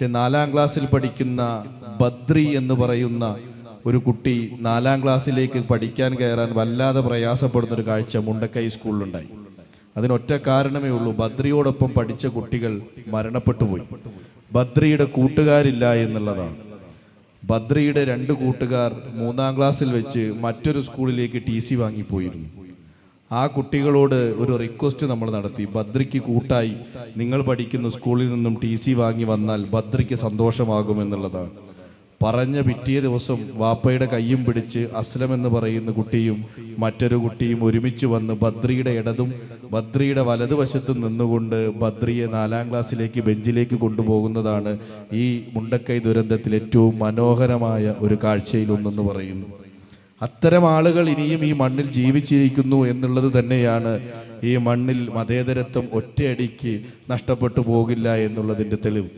പക്ഷെ നാലാം ക്ലാസ്സിൽ പഠിക്കുന്ന ബദ്രി എന്ന് പറയുന്ന ഒരു കുട്ടി നാലാം ക്ലാസ്സിലേക്ക് പഠിക്കാൻ കയറാൻ വല്ലാതെ പ്രയാസപ്പെടുന്ന ഒരു കാഴ്ച മുണ്ടക്കൈ സ്കൂളിലുണ്ടായി. അതിനൊറ്റ കാരണമേ ഉള്ളൂ ബദ്രിയോടൊപ്പം പഠിച്ച കുട്ടികൾ മരണപ്പെട്ടു പോയി. ബദ്രിയുടെ കൂട്ടുകാരില്ല എന്നുള്ളതാണ്. ബദ്രിയുടെ രണ്ട് കൂട്ടുകാർ മൂന്നാം ക്ലാസ്സിൽ വെച്ച് മറ്റൊരു സ്കൂളിലേക്ക് ടി സി വാങ്ങിപ്പോയിരുന്നു. ആ കുട്ടികളോട് ഒരു റിക്വസ്റ്റ് നമ്മൾ നടത്തി. ബദ്രിക്ക് കൂട്ടായി നിങ്ങൾ പഠിക്കുന്ന സ്കൂളിൽ നിന്നും ടി സി വാങ്ങി വന്നാൽ ബദ്രിക്ക് സന്തോഷമാകുമെന്നുള്ളതാണ് പറഞ്ഞ പിറ്റേ ദിവസം വാപ്പയുടെ കയ്യും പിടിച്ച് അസ്ലം എന്ന് പറയുന്ന കുട്ടിയും മറ്റൊരു കുട്ടിയും ഒരുമിച്ച് വന്ന് ബദ്രിയുടെ ഇടതും ബദ്രിയുടെ വലതുവശത്തും നിന്നുകൊണ്ട് ബദ്രിയെ നാലാം ക്ലാസ്സിലേക്ക് ബെഞ്ചിലേക്ക് കൊണ്ടുപോകുന്നതാണ് ഈ മുണ്ടക്കൈ ദുരന്തത്തിൽ ഏറ്റവും മനോഹരമായ ഒരു കാഴ്ചയിലൊന്നെന്ന് പറയുന്നു. അത്തരം ആളുകൾ ഇനിയും ഈ മണ്ണിൽ ജീവിച്ചിരിക്കുന്നു എന്നുള്ളത് തന്നെയാണ് ഈ മണ്ണിൽ മതേതരത്വം ഒറ്റയടിക്ക് നഷ്ടപ്പെട്ടു പോകില്ല എന്നുള്ളതിന്റെ തെളിവ്.